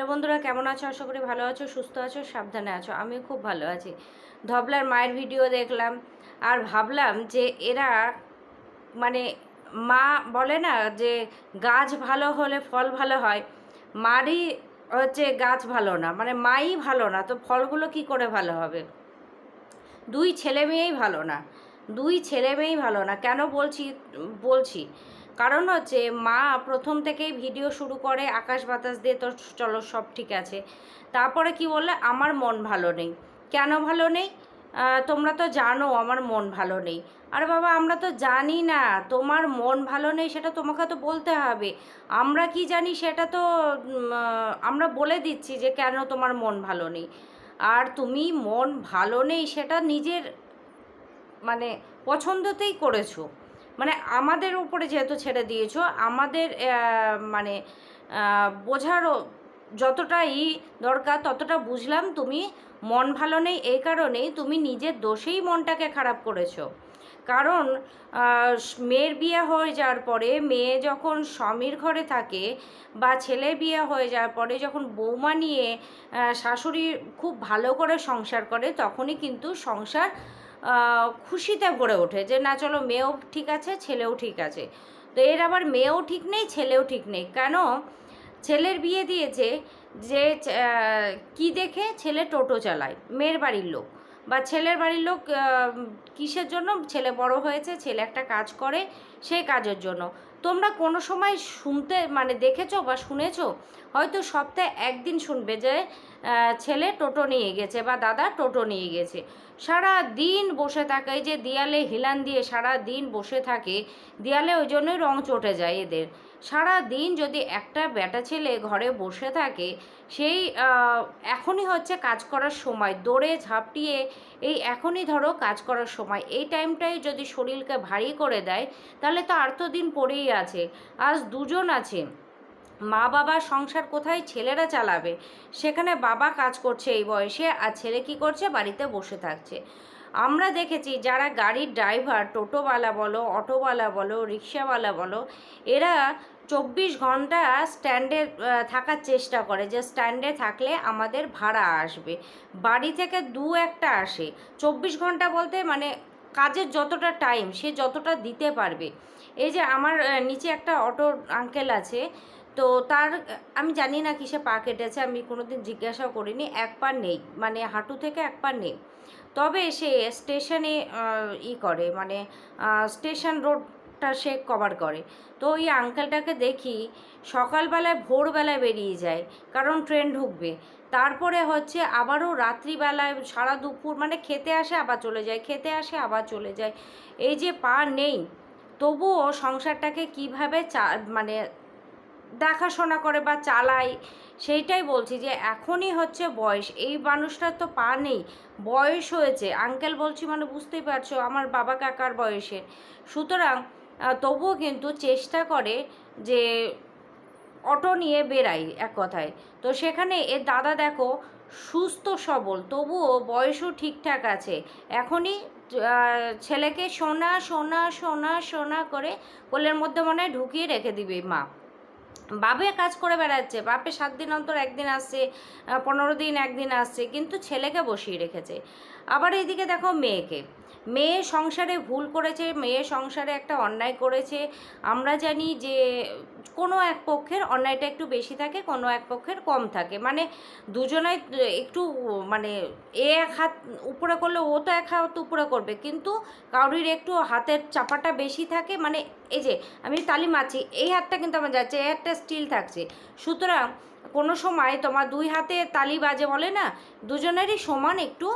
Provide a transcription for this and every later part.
Hello বন্ধুরা, কেমন আছো? আশা করি ভালো আছো, সুস্থ আছো, সাবধানে আছো। আমি খুব ভালো আছি। ধবলার মায়ের ভিডিও দেখলাম আর ভাবলাম যে এরা মানে মা বলে না যে গাছ ভালো হলে ফল ভালো হয়। মারই হচ্ছে গাছ ভালো না মানে মাই ভালো না, তো ফলগুলো কি করে ভালো হবে? দুই ছেলে মেয়েই ভালো না, দুই ছেলে মেয়েই ভালো না। কেন বলছি বলছি? কারণ হচ্ছে মা প্রথম থেকেই ভিডিও শুরু করে, আকাশ বাতাস দিয়ে তো চলো সব ঠিক আছে। তারপরে কি বললে? আমার মন ভালো নেই। কেন ভালো নেই? তোমরা তো জানো আমার মন ভালো নেই। আরে বাবা, আমরা তো জানি না। তোমার মন ভালো নেই সেটা তোমাকে তো বলতে হবে। আমরা কি জানি সেটা তো আমরা বলে দিচ্ছি যে কেন তোমার মন ভালো নেই। আর তুমি মন ভালো নেই সেটা নিজের মানে পছন্দতেই করেছ। মানে আমাদের উপরে যেহেতু ছেড়ে দিয়েছ, আমাদের মানে বোঝারও যতটাই দরকার ততটা বুঝলাম তুমি মন ভালো নেই এই কারণেই তুমি নিজের দোষেই মনটাকে খারাপ করেছ। কারণ মেয়ের বিয়ে হয়ে যাওয়ার পরে মেয়ে যখন স্বামীর ঘরে থাকে বা ছেলে বিয়ে হয়ে যাওয়ার পরে যখন বৌমা নিয়ে শাশুড়ি খুব ভালো করে সংসার করে তখনই কিন্তু সংসার খুশিতে ভরে ওঠে যে, না, চলো, মেয়েও ঠিক আছে, ছেলেও ঠিক আছে। তো এর আবার মেয়েও ঠিক নেই, ছেলেও ঠিক নেই। কেন? ছেলের বিয়ে দিয়েছে যে কি দেখে? ছেলে টোটো চালায়, মেয়ের বাড়ির লোক। বা ছেলের বাড়ির লোক কিসের জন্য? ছেলে বড় হয়েছে, ছেলে একটা কাজ করে, সেই কাজের জন্য। তোমরা কোনো সময় শুনতে মানে দেখেছ বা শুনেছো? হয়তো সপ্তাহে একদিন শুনবে যে ছেলে টোটো নিয়ে গেছে বা দাদা টোটো নিয়ে গেছে। সারা দিন বসে থাকে যে দেয়ালে হিলান দিয়ে সারা দিন বসে থাকে, দেয়ালে ওই জন্যই রং চটে যায় এদের। সারা দিন যদি একটা বেটা ছেলে ঘরে বসে থাকে, সেই এখনই হচ্ছে কাজ করার সময়। দৌড়ে ঝাঁপটিয়ে এই এখনই ধরো কাজ করার সময়। এই টাইমটাই যদি শরীরকে ভারী করে দেয়, তাহলে তো আর তো দিন পড়েই আছে। আজ দুজন আছে। মা বাবার সংসার কোথায় ছেলেরা চালাবে? সেখানে বাবা কাজ করছে এই বয়সে, আর ছেলে কি করছে? বাড়িতে বসে থাকছে। আমরা দেখেছি যারা গাড়ির ড্রাইভার, টোটোওয়ালা বলো, অটোওয়ালা বলো, রিক্সাওয়ালা বলো, এরা চব্বিশ ঘণ্টা স্ট্যান্ডে থাকার চেষ্টা করে যে স্ট্যান্ডে থাকলে আমাদের ভাড়া আসবে। বাড়ি থেকে দু একটা আসে। চব্বিশ ঘণ্টা বলতে মানে কাজের যতটা টাইম সে যতটা দিতে পারবে। এই যে আমার নিচে একটা অটো আঙ্কেল আছে, তো তার, আমি জানি না কিসে পা কেটেছে, আমি কোনো দিন জিজ্ঞাসাও করিনি, এক পা নেই মানে হাঁটু থেকে এক পা নেই। তবে সে স্টেশনে ই করে মানে স্টেশন রোডটা সে কভার করে। তো ওই আঙ্কেলটাকে দেখি সকালবেলায়, ভোরবেলায় বেরিয়ে যায়, কারণ ট্রেন ঢুকবে। তারপরে হচ্ছে আবারও রাত্রিবেলায়, সারা দুপুর মানে খেতে আসে, আবার চলে যায়, খেতে আসে, আবার চলে যায়। এই যে পা নেই, তবুও সংসারটাকে কীভাবে চা মানে দেখাশোনা করে বা চালায়, সেইটাই বলছি যে এখনই হচ্ছে বয়স। এই মানুষটার তো পা নেই, বয়স হয়েছে। আঙ্কেল বলছি মানে বুঝতেই পারছ, আমার বাবা কাকার বয়সে সুতরাং তবুও কিন্তু চেষ্টা করে যে অটো নিয়ে বেরাই এক কথায়। তো সেখানে এর দাদা দেখো সুস্থ, সবল, তবুও বয়সও ঠিকঠাক আছে। এখনই ছেলেকে সোনা সোনা সোনা সোনা করে কোলের মধ্যে মনে হয় ঢুকিয়ে রেখে দিবে মা। বাপে কাজ করে বেড়াচ্ছে, বাপে সাত দিন অন্তর একদিন আসছে পনেরো দিন একদিন আসছে, কিন্তু ছেলেকে বসিয়ে রেখেছে। আবার এইদিকে দেখো মেয়েকে। মেয়ে সংসারে ভুল করেছে, মেয়ে সংসারে একটা অন্যায় করেছে। আমরা জানি যে কোনো এক পক্ষের অন্যায়টা একটু বেশি থাকে, কোনো এক পক্ষের কম থাকে। মানে দুজনে একটু মানে এ এক হাত উপরে করলে ও তো এক হাত উপরে করবে। কিন্তু কারোর একটু হাতের চাপাটা বেশি থাকে মানে এই যে আমি তালি মারছি, এই হাতটা কিন্তু আমার যাচ্ছে, এই হাতটা স্টিল থাকছে। সুতরাং কোনো সময় তোমার দুই হাতে তালি বাজে বলে না, দুজনেরই সমান একটু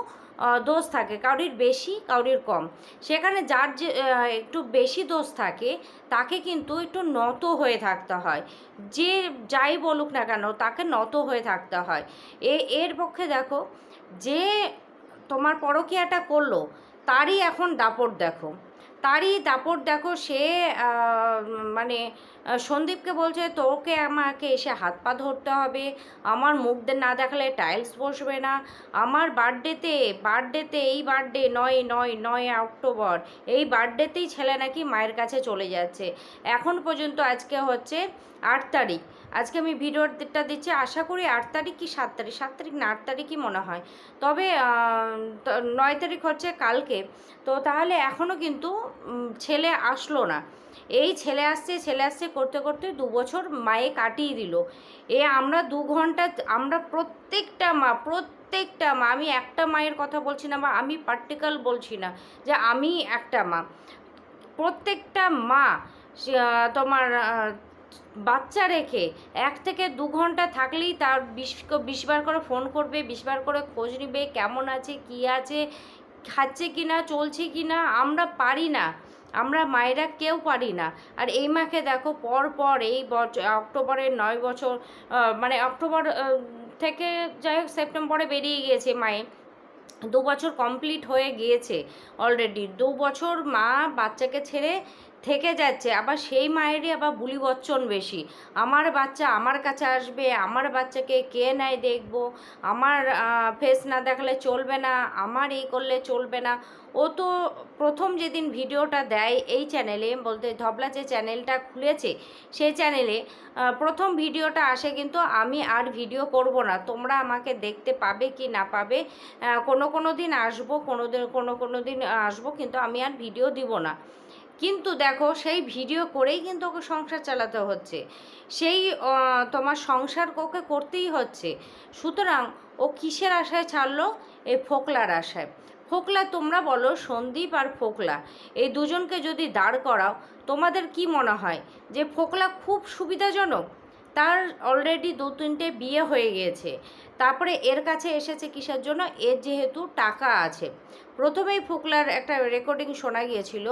দোষ থাকে, কারোর বেশি, কারোর কম। সেখানে যার যে একটু বেশি দোষ থাকে, তাকে কিন্তু একটু নত হয়ে থাকতে হয়। যে যাই বলুক না কেন, তাকে নত হয়ে থাকতে হয়। এ, এর পক্ষে দেখো, যে তোমার পরকীয়াটা করল, তারই এখন দাপট দেখো। তারই দাপট দেখো সে মানে সন্দীপকে বলছে, তোকে আমাকে এসে হাত পা ধরতে হবে। আমার মুখ না দেখালে টাইলস বসবে না। আমার বার্থডেতে বার্থডেতে এই বার্থডে নয় নয় নয় অক্টোবর, এই বার্থডেতেই ছেলে নাকি মায়ের কাছে চলে যাচ্ছে। এখন পর্যন্ত আজকে হচ্ছে আট তারিখ। আজকে আমি ভিডিওটা দিচ্ছি। আশা করি আট তারিখ কি সাত তারিখ সাত তারিখ না, আট তারিখই মনে হয়। তবে নয় তারিখ হচ্ছে কালকে। তো তাহলে এখনও কিন্তু ছেলে আসলো না। এই ছেলে আসছে ছেলে আসছে করতে করতে দু বছর মায়ে কাটিয়ে দিল। এ আমরা দু ঘণ্টা, আমরা প্রত্যেকটা মা প্রত্যেকটা মা, আমি একটা মায়ের কথা বলছি না বা আমি পার্টিকাল বলছি না যে আমি একটা মা। প্রত্যেকটা মা তোমার বাচ্চা রেখে এক থেকে দু ঘণ্টা থাকলেই তার বিশ বিশবার করে ফোন করবে বিশবার করে খোঁজ নিবে, কেমন আছে, কি আছে, খাচ্ছে কি না, চলছে কি না, আমরা পারি না। আমরা মায়েরা কেউ পারি না। আর এই মাকে দেখো পর পর এই বছর অক্টোবরের নয় বছর মানে অক্টোবর থেকে যাই হোক সেপ্টেম্বরে বেরিয়ে গিয়েছে মায়ে। দু বছর কমপ্লিট হয়ে গিয়েছে অলরেডি। দু বছর মা বাচ্চাকে ছেড়ে থেকে যাচ্ছে, আবার সেই মায়েরই আবার বুলি বচ্চন বেশি। আমার বাচ্চা আমার কাছে আসবে, আমার বাচ্চাকে কে নেয় দেখব? আমার ফেস না দেখালে চলবে না, আমার এই করলে চলবে না। ও তো প্রথম যেদিন ভিডিওটা দেয় এই চ্যানেলে বলতে ধবলা যে চ্যানেলটা খুলেছে, সেই চ্যানেলে প্রথম ভিডিওটা আসে কিন্তু আমি আর ভিডিও করব না। তোমরা আমাকে দেখতে পাবে কি না পাবে কোনো কোনো দিন আসব, কোনো দিন, কোনো কোনো দিন আসব, কিন্তু আমি আর ভিডিও দিব না। কিন্তু দেখো সেই ভিডিও করেই কিন্তু ওকে সংসার চালাতে হচ্ছে। সেই তোমার সংসার ওকে করতেই হচ্ছে। সুতরাং ও কিসের আশায় ছাড়লো? এই ফোকলার আশায়। ফোকলা তোমরা বলো, সন্দীপ আর ফোকলা, এই দুজনকে যদি দাঁড় করাও, তোমাদের কি মনে হয় যে ফোকলা খুব সুবিধাজনক? তার অলরেডি দু তিনটে বিয়ে হয়ে গিয়েছে। তারপরে এর কাছে এসেছে কিসের জন্য? এর যেহেতু টাকা আছে। প্রথমেই ফুকলার একটা রেকর্ডিং শোনা গিয়েছিল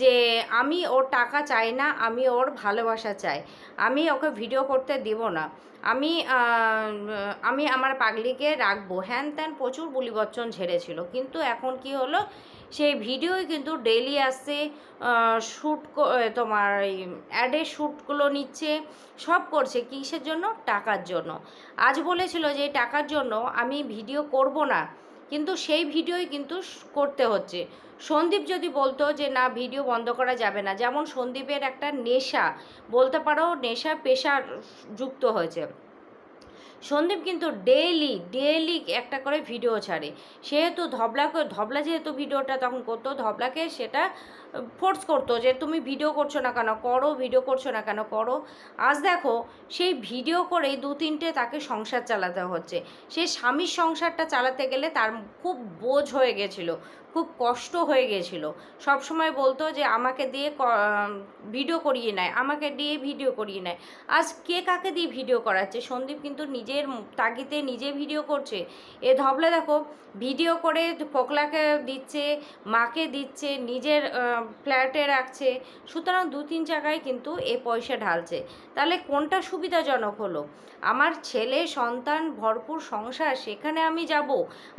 যে আমি ওর টাকা চাই না, আমি ওর ভালোবাসা চাই। আমি ওকে ভিডিও করতে দিব না। আমি আমি আমার পাগলিকে রাখব। হ্যান ত্যান প্রচুর বুলিবচ্চন ঝেড়েছিল। কিন্তু এখন কি হলো? সেই ভিডিওই কিন্তু ডেলি আসছে শ্যুট তোমার এই অ্যাডে শ্যুটগুলো নিচ্ছে, সব করছে কিসের জন্য? টাকার জন্য। আজ বলেছিল যে টাকার জন্য আমি ভিডিও করব না, কিন্তু সেই ভিডিওই কিন্তু করতে হচ্ছে। সন্দীপ যদি বলতো যে না, ভিডিও বন্ধ করা যাবে না, যেমন সন্দীপের একটা নেশা, বলতে পারো নেশা পেশা যুক্ত হয়েছে। সন্দীপ কিন্তু ডেইলি ডেইলি একটা করে ভিডিও ছাড়ে। সেহেতু ধবলাকে ধবলা যেহেতু ভিডিওটা তখন করতো ধবলাকে সেটা ফোর্স করতো যে তুমি ভিডিও করছ না কেন? করো ভিডিও করছ না কেন? করো। আজ দেখো, সেই ভিডিও করেই দু তিনটে তাকে সংসার চালাতে হচ্ছে। সে স্বামীর সংসারটা চালাতে গেলে তার খুব বোঝ হয়ে গেছিল, খুব কষ্ট হয়ে গেছিল। সময় বলতো যে আমাকে দিয়ে ভিডিও করিয়ে নেয়, আমাকে দিয়ে ভিডিও করিয়ে নেয়। আজ কে কাকে দিয়ে ভিডিও করাচ্ছে? সন্দীপ কিন্তু নিজের তাগিতে নিজে ভিডিও করছে। এ ধবলে দেখো ভিডিও করে পোকলাকে দিচ্ছে, মাকে দিচ্ছে, নিজের ফ্ল্যাটে রাখছে, সুতরাং দু তিন জায়গায় কিন্তু এ পয়সা ঢালছে। তাহলে কোনটা সুবিধাজনক হলো? আমার ছেলে, সন্তান, ভরপুর সংসার, সেখানে আমি যাব?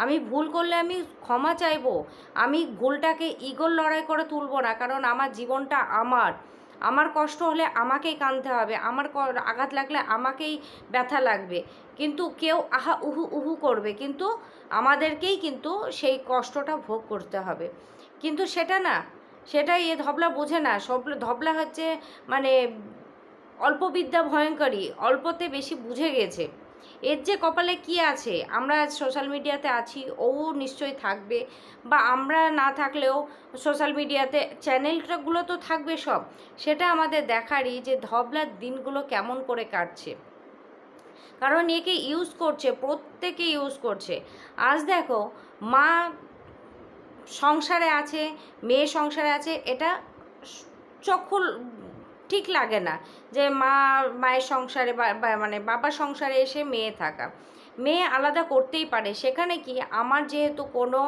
আমি ভুল করলে আমি ক্ষমা চাইব? আমি ভুলটাকে ইগল লড়াই করে তুলবো না, কারণ আমার জীবনটা আমার। আমার কষ্ট হলে আমাকেই কাঁদতে হবে, আমার আঘাত লাগলে আমাকেই ব্যথা লাগবে। কিন্তু কেউ আহা উহু উহু করবে, কিন্তু আমাদেরকেই কিন্তু সেই কষ্টটা ভোগ করতে হবে। কিন্তু সেটা না সেটাই এ ধবলা বোঝে না। সব ধবলা হচ্ছে মানে অল্প বিদ্যা ভয়ঙ্করী অল্পতে বেশি বুঝে গেছে। এর যে কপালে কি আছে? আমরা সোশ্যাল মিডিয়াতে আছি, ও নিশ্চয়ই থাকবে। বা আমরা না থাকলেও সোশ্যাল মিডিয়াতে চ্যানেলটাগুলো তো থাকবে সব। সেটা আমাদের দেখারই যে ধবলার দিনগুলো কেমন করে কাটছে। কারণ একে ইউজ করছে, প্রত্যেকে ইউজ করছে। আজ দেখো, মা সংসারে আছে, মেয়ে সংসারে আছে, এটা চক্ষু ঠিক লাগে না যে মা, মায়ের সংসারে মানে বাবার সংসারে এসে মেয়ে থাকা। মেয়ে আলাদা করতেই পারে। সেখানে কি আমার যেহেতু কোনো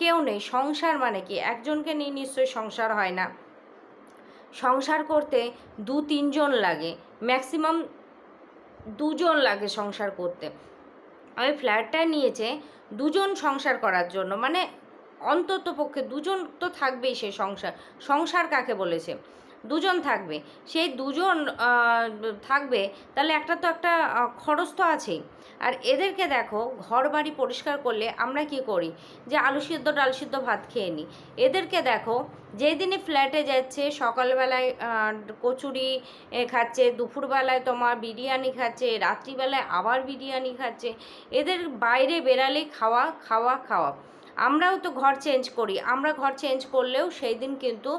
কেউ নেই, সংসার মানে কি? একজনকে নিয়ে নিশ্চয়ই সংসার হয় না। সংসার করতে দু, তিনজন লাগে, ম্যাক্সিমাম দুজন লাগে সংসার করতে। আমি ফ্ল্যাটটা নিয়েছে দুজন সংসার করার জন্য। মানে অন্তত পক্ষে দুজন তো থাকবেই সে সংসার। সংসার কাকে বলেছে? দুজন থাকবে। সেই দুজন থাকবে, তাহলে একটা তো একটা খরচ তো আছেই। আর এদেরকে দেখো ঘর বাড়ি পরিষ্কার করলে আমরা কি করি? যে আলু সিদ্ধ, ডাল সিদ্ধ ভাত খেয়ে নিই। এদেরকে দেখো যেই দিনই ফ্ল্যাটে যাচ্ছে, সকালবেলায় কচুরি খাচ্ছে, দুপুরবেলায় তোমার বিরিয়ানি খাচ্ছে, রাত্রিবেলায় আবার বিরিয়ানি খাচ্ছে। এদের বাইরে বেরালেই খাওয়া খাওয়া খাওয়া। আমরাও তো ঘর চেঞ্জ করি। আমরা ঘর চেঞ্জ করলেও সেই দিন কিন্তু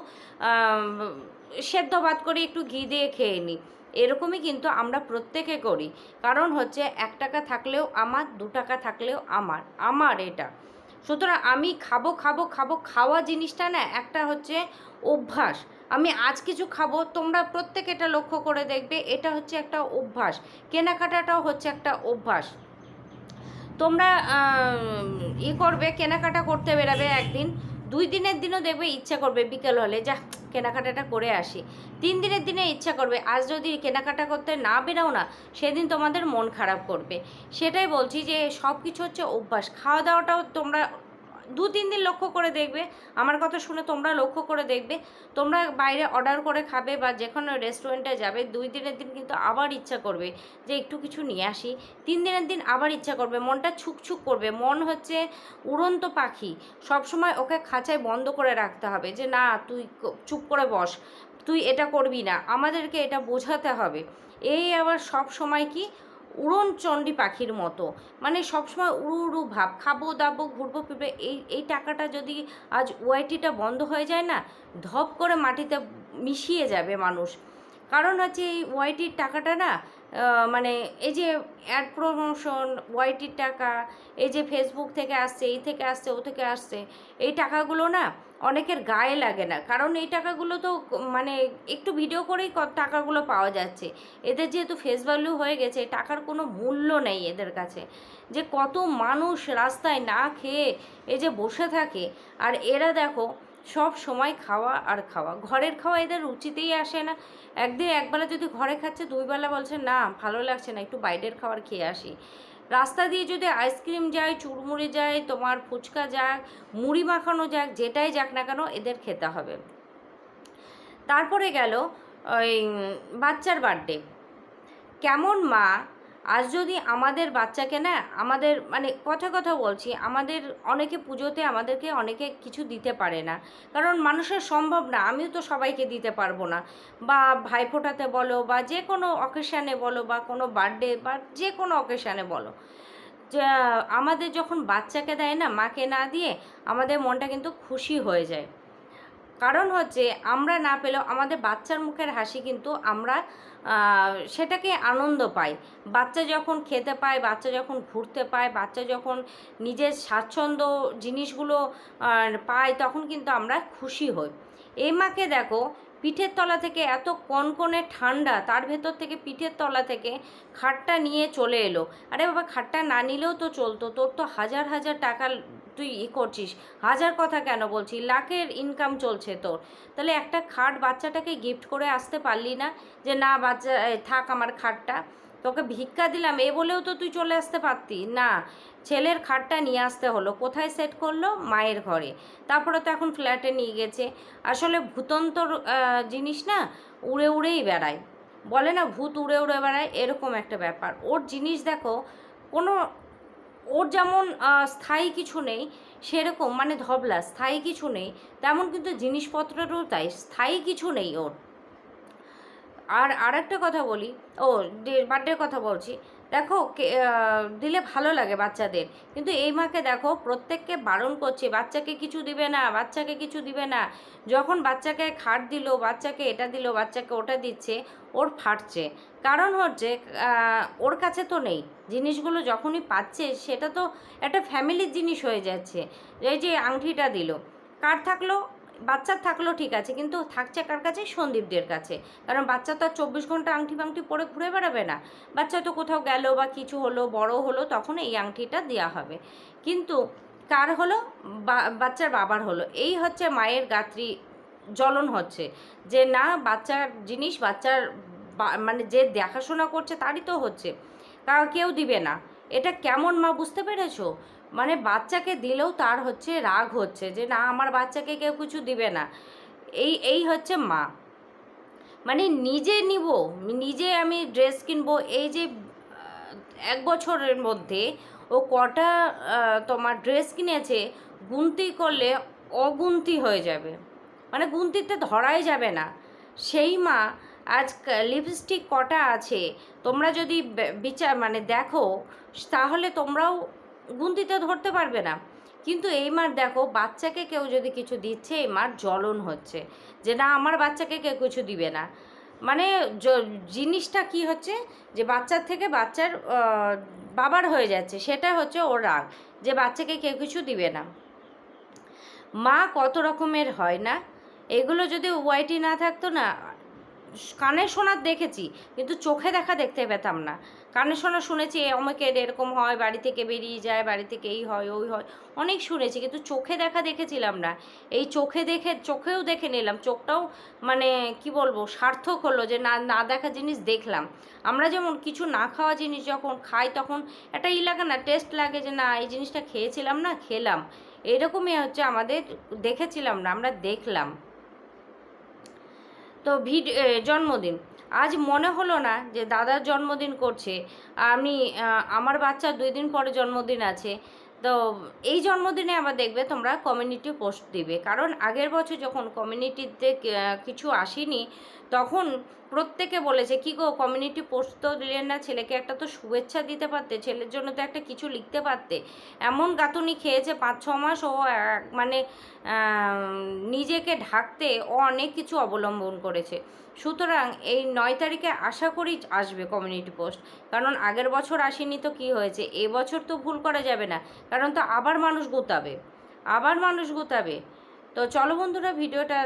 সেদ্ধ ভাত করে একটু ঘি দিয়ে খেয়ে নিই এরকমই কিন্তু আমরা প্রত্যেকে করি। কারণ হচ্ছে এক টাকা থাকলেও আমার, দু টাকা থাকলেও আমার আমার এটা। সুতরাং আমি খাব খাব খাব, খাওয়া জিনিসটা না একটা হচ্ছে অভ্যাস। আমি আজ কিছু খাব, তোমরা প্রত্যেকে এটা লক্ষ্য করে দেখবে, এটা হচ্ছে একটা অভ্যাস। কেনাকাটাটাও হচ্ছে একটা অভ্যাস। তোমরা ই করবে, কেনাকাটা করতে বেরাবে একদিন। দুই দিনের দিনও দেখবে ইচ্ছা করবে বিকেল হলে যা কেনাকাটাটা করে আসি। তিন দিনের দিনে ইচ্ছা করবে, আজ যদি কেনাকাটা করতে না বেরাও না, সেদিন তোমাদের মন খারাপ করবে। সেটাই বলছি যে সব কিছু হচ্ছে অভ্যাস। খাওয়া দাওয়াটাও তোমরা দু, তিন দিন লক্ষ্য করে দেখবে। আমার কথা শুনে তোমরা লক্ষ্য করে দেখবে। তোমরা বাইরে অর্ডার করে খাবে বা যে কোনো রেস্টুরেন্টে যাবে, দুই দিনের দিন কিন্তু আবার ইচ্ছা করবে যে একটু কিছু নিয়ে আসি। তিন দিনের দিন আবার ইচ্ছা করবে, মনটা ছুকছুক করবে। মন হচ্ছে উড়ন্ত পাখি। সবসময় ওকে খাঁচায় বন্ধ করে রাখতে হবে যে, না, তুই চুপ করে বস। তুই এটা করবি না। আমাদেরকে এটা বোঝাতে হবে। এই আবার সব সময় কি উড়ন চণ্ডী পাখির মতো। মানে সবসময় উড়ু উড়ু ভাব। খাব, দাবো, ঘুরবো, ফিরবো, এই এই টাকাটা যদি আজ ওয়াইটিটা বন্ধ হয়ে যায় না, ধপ করে মাটিতে মিশিয়ে যাবে মানুষ। কারণ হচ্ছে এই ওয়াইটির টাকাটা না মানে এই যে অ্যাড প্রমোশন ওয়াইটির টাকা, এই যে ফেসবুক থেকে আসছে, এই থেকে আসছে, ও থেকে আসছে, এই টাকাগুলো না অনেকের গায়ে লাগে না। কারণ এই টাকাগুলো তো মানে একটু ভিডিও করেই টাকাগুলো পাওয়া যাচ্ছে। এদের যেহেতু ফেস ভ্যালু হয়ে গেছে, টাকার কোনো মূল্য নেই এদের কাছে। যে কত মানুষ রাস্তায় না খেয়ে এই যে বসে থাকে, আর এরা দেখো সব সময় খাওয়া আর খাওয়া। ঘরের খাওয়া এদের রুচিতেই আসে না। একদিন একবেলা যদি ঘরে খাচ্ছে দুই বেলা বলছে, না, ভালো লাগছে না, একটু বাইরের খাবার খেয়ে আসি। রাস্তা দিয়ে যদি আইসক্রিম যায়, চুরমুড়ি যায়, তোমার ফুচকা যাক মুড়ি মাখানো যাক, যেটাই যাক না কেন, এদের খেতে হবে। তারপরে গেল ওই বাচ্চার বার্থডে কেমন মা আজ যদি আমাদের বাচ্চাকে না, আমাদের মানে কথা কথা বলছি, আমাদের অনেকে পুজোতে আমাদেরকে অনেকে কিছু দিতে পারে না। কারণ মানুষের সম্ভব না, আমিও তো সবাইকে দিতে পারব না। বা ভাইফোঁটাতে বলো, বা যে কোনো অকেশানে বলো, বা কোনো বার্থডে বা যে কোনো অকেশানে বলো। আমাদের যখন বাচ্চাকে দেয় না, মাকে না দিয়ে, আমাদের মনটা কিন্তু খুশি হয়ে যায়। কারণ হচ্ছে আমরা না পেলেও আমাদের বাচ্চার মুখের হাসি কিন্তু আমরা সেটাকে আনন্দ পাই। বাচ্চা যখন খেতে পায়, বাচ্চা যখন ঘুরতে পায়, বাচ্চা যখন নিজের স্বাচ্ছন্দ্য জিনিসগুলো পায়, তখন কিন্তু আমরা খুশি হই। এই মাকে দেখো, পিঠের তলা থেকে এত কনকনে ঠান্ডা, তার ভেতর থেকে পিঠের তলা থেকে খাটটা নিয়ে চলে এলো। আরে বাবা, খাটটা না নিলেও তো চলতো, তোর তো হাজার হাজার টাকা তুই ই করছিস? হাজার কথা কেন বলছি? লাখের ইনকাম চলছে তোর। তাহলে একটা খাট বাচ্চাটাকে গিফট করে আসতে পারলি না যে, না বাচ্চা থাক আমার খাটটা। তোকে ভিক্ষা দিলাম, এ বলেও তো তুই চলে আসতে পারতি। না, ছেলের খাটটা নিয়ে আসতে হলো। কোথায় সেট করল? মায়ের ঘরে। তারপরে তো এখন ফ্ল্যাটে নিয়ে গেছে। আসলে ভূতন্তর জিনিস না উড়ে উড়েই বেড়ায়। বলে না ভূত উড়ে উড়ে বেড়ায়? এরকম একটা ব্যাপার। ওর জিনিস দেখো, কোনো ওর যেমন স্থায়ী কিছু নেই, সেরকম মানে ধবলা, স্থায়ী কিছু নেই, তেমন কিন্তু জিনিসপত্রেরও তাই, স্থায়ী কিছু নেই ওর। আর আরেকটা কথা বলি, ও বার্থডের কথা বলছি দেখো দিলে ভালো লাগে বাচ্চাদের। কিন্তু এই মাকে দেখো, প্রত্যেককে বারণ করছে, বাচ্চাকে কিছু দিবে না, বাচ্চাকে কিছু দিবে না। যখন বাচ্চাকে খাট দিল, বাচ্চাকে এটা দিল, বাচ্চাকে ওটা দিচ্ছে, ওর ফাটছে। কারণ হচ্ছে ওর কাছে তো নেই। জিনিসগুলো যখনই পাচ্ছে, সেটা তো একটা ফ্যামিলির জিনিস হয়ে যাচ্ছে। এই যে আংটিটা দিল, কার থাকল? বাচ্চার থাকল ঠিক আছে, কিন্তু থাকছে কার কাছে? সন্দীপদের কাছে। কারণ বাচ্চা তো আর চব্বিশ ঘণ্টা আংটি ফাংটি পরে ঘুরে বেড়াবে না। বাচ্চা তো কোথাও গেল বা কিছু হলো, বড় হলো, তখন এই আংটিটা দেওয়া হবে। কিন্তু কার হলো? বাচ্চার বাবার হলো। এই হচ্ছে মায়ের গাত্রী জ্বলন হচ্ছে। যে না, বাচ্চার জিনিস, বাচ্চার মানে যে দেখাশোনা করছে তারই তো হচ্ছে। কারণ কেউ দিবে না। এটা কেমন মা বুঝতে পেরেছ? মানে বাচ্চাকে দিলেও তার হচ্ছে রাগ হচ্ছে যে, না, আমার বাচ্চাকে কেউ কিছু দিবে না। এই এই হচ্ছে মা। মানে নিজে নিব, নিজে আমি ড্রেস কিনবো, এই যে এক বছরের মধ্যে ও কটা তোমার ড্রেস কিনেছে, গুনতি করলে অগুন্তি হয়ে যাবে। মানে গুনতিতে ধরাই যাবে না। সেই মা আজ লিপস্টিক কটা আছে, তোমরা যদি বিচার মানে দেখো, তাহলে তোমরাও গুনতিতে ধরতে পারবে না। কিন্তু এই মার দেখো, বাচ্চাকে কেউ যদি কিছু দিচ্ছে, এই মার জ্বলন হচ্ছে। যে না, আমার বাচ্চাকে কেউ কিছু দিবে না। মানে জিনিসটা কি হচ্ছে? যে বাচ্চার থেকে বাচ্চার বাবার হয়ে যাচ্ছে। সেটা হচ্ছে ওর রাগ, যে বাচ্চাকে কেউ কিছু দিবে না। মা কত রকমের হয় না? এগুলো যদি ওয়াইটি না থাকতো না, কানে শোনার দেখেছি, কিন্তু চোখে দেখা দেখতে পেতাম না। কানে শোনা শুনেছি, এ অমুকের এরকম হয়, বাড়ি থেকে বেরিয়ে যায়, বাড়ি থেকে এই হয়, ওই হয়। অনেক শুনেছি, কিন্তু চোখে দেখা দেখেছিলাম না। এই চোখে দেখে, চোখেও দেখে নিলাম, চোখটাও মানে কি বলব, সার্থক হলো যে না না দেখা জিনিস দেখলাম। আমরা যেমন কিছু না খাওয়া জিনিস যখন খাই, তখন একটা ই লাগে না, টেস্ট লাগে যে না, এই জিনিসটা খেয়েছিলাম না, খেলাম। এরকমই হচ্ছে আমাদের, দেখেছিলাম না, আমরা দেখলাম। তো ভিড জন্মদিন। আজ মনে হলো না যে দাদার জন্মদিন করছে। আমি আমার বাচ্চার দুই দিন পরে জন্মদিন আছে। তো এই জন্মদিনে আবার দেখবে তোমরা কমিউনিটি পোস্ট দিবে। কারণ আগের বছর যখন কমিউনিটিতে কিছু আসেনি, তখন প্রত্যেকে বলেছে, কি গো কমিউনিটি পোস্ট তো দিলেন না, ছেলেকে একটা তো শুভেচ্ছা দিতে পারতে, ছেলের জন্য তো একটা কিছু লিখতে পারতে। এমন গাতুনি খেয়েছে পাঁচ, ছ মাস ও মানে নিজেকে ঢাকতে ও অনেক কিছু অবলম্বন করেছে। সুতরাং এই নয় তারিখে আশা করি আসবে কমিউনিটি পোস্ট কারণ আগের বছর আসেনি তো কি হয়েছে? এবছর তো ভুল করা যাবে না। কারণ তো আবার মানুষ গোতাবে, আবার মানুষ গোতাবে। তো চলো বন্ধুরা, ভিডিওটা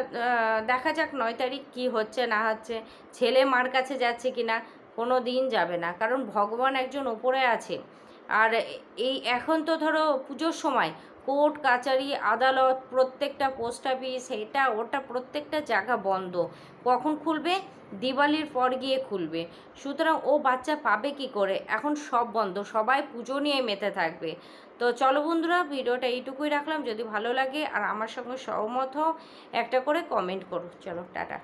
দেখা যাক নয় তারিখ কি হচ্ছে, না হচ্ছে, ছেলে মার কাছে যাচ্ছে কি না কোনো দিন যাবে না, কারণ ভগবান একজন ওপরে আছে। আর এই এখন তো ধরো পুজোর সময়, কোর্ট, কাচারি, আদালত, প্রত্যেকটা পোস্ট অফিস, এটা, ওটা প্রত্যেকটা জায়গা বন্ধ। কখন খুলবে? দিওয়ালির পর গিয়ে খুলবে। সুতরাং ও বাচ্চা পাবে কি করে? এখন সব বন্ধ, সবাই পুজো নিয়ে মেতে থাকবে। তো চলো বন্ধুরা, ভিডিওটা এইটুকুই রাখলাম। যদি ভালো লাগে আর আমার সঙ্গে সহমত হও, একটা করে কমেন্ট করো। চলো, টাটা।